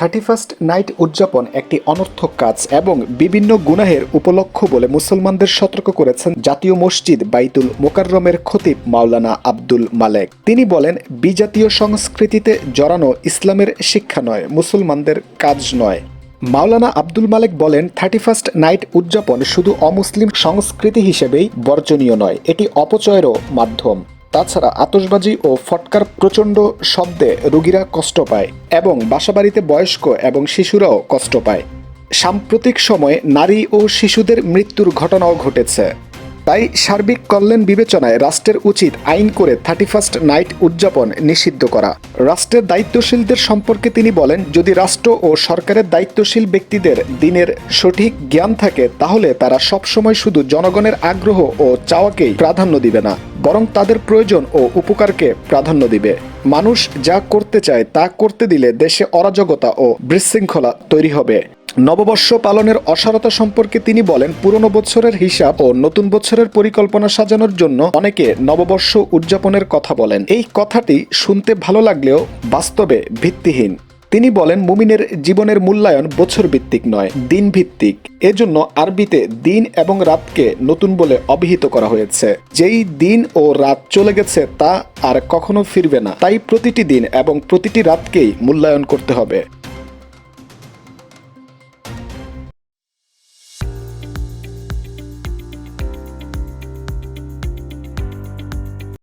Thirty first night উদযাপন একটি অনর্থক কাজ এবং বিভিন্ন গুনাহের উপলক্ষ বলে মুসলমানদের সতর্ক করেছেন জাতীয় মসজিদ বাইতুল মোকাররমের খতিব মাওলানা আব্দুল মালেক। তিনি বলেন, বিজাতীয় সংস্কৃতিতে জড়ানো ইসলামের শিক্ষা নয়, মুসলমানদের কাজ নয়। মাওলানা আব্দুল মালেক বলেন থার্টি ফার্স্ট নাইট উদযাপন শুধু অমুসলিম সংস্কৃতি হিসেবেই বর্জনীয় নয়, এটি অপচয়েরও মাধ্যম। তাছাড়া আতশবাজি ও ফটকার প্রচণ্ড শব্দে রোগীরা কষ্ট পায় এবং বাসাবাড়িতে বয়স্ক এবং শিশুরাও কষ্ট পায়। সাম্প্রতিক সময়ে নারী ও শিশুদের মৃত্যুর ঘটনাও ঘটেছে। তাই সার্বিক কল্যাণ বিবেচনায় রাষ্ট্রের উচিত আইন করে থার্টি ফার্স্ট নাইট উদযাপন নিষিদ্ধ করা। রাষ্ট্রের দায়িত্বশীলদের সম্পর্কে তিনি বলেন, যদি রাষ্ট্র ও সরকারের দায়িত্বশীল ব্যক্তিদের দিনের সঠিক জ্ঞান থাকে, তাহলে তারা সবসময় শুধু জনগণের আগ্রহ ও চাওয়াকেই প্রাধান্য দিবে না, বরং তাদের প্রয়োজন ও উপকারকে প্রাধান্য দিবে। মানুষ যা করতে চায় তা করতে দিলে দেশে অরাজকতা ও বিশৃঙ্খলা তৈরি হবে। নববর্ষ পালনের অসারতা সম্পর্কে তিনি বলেন, পুরনো বছরের হিসাব ও নতুন বছরের পরিকল্পনা সাজানোর জন্য অনেকে নববর্ষ উদযাপনের কথা বলেন। এই কথাটি শুনতে ভালো লাগলেও বাস্তবে ভিত্তিহীন। তিনি বলেন, মুমিনের জীবনের মূল্যায়ন বছর ভিত্তিক নয় দিন ভিত্তিক এজন্য আরবিতে দিন এবং রাতকে নতুন বলে অভিহিত করা হয়েছে। যেই দিন ও রাত চলে গেছে তা আর কখনো ফিরবে না। তাই প্রতিটি দিন এবং প্রতিটি রাতকেই মূল্যায়ন করতে হবে।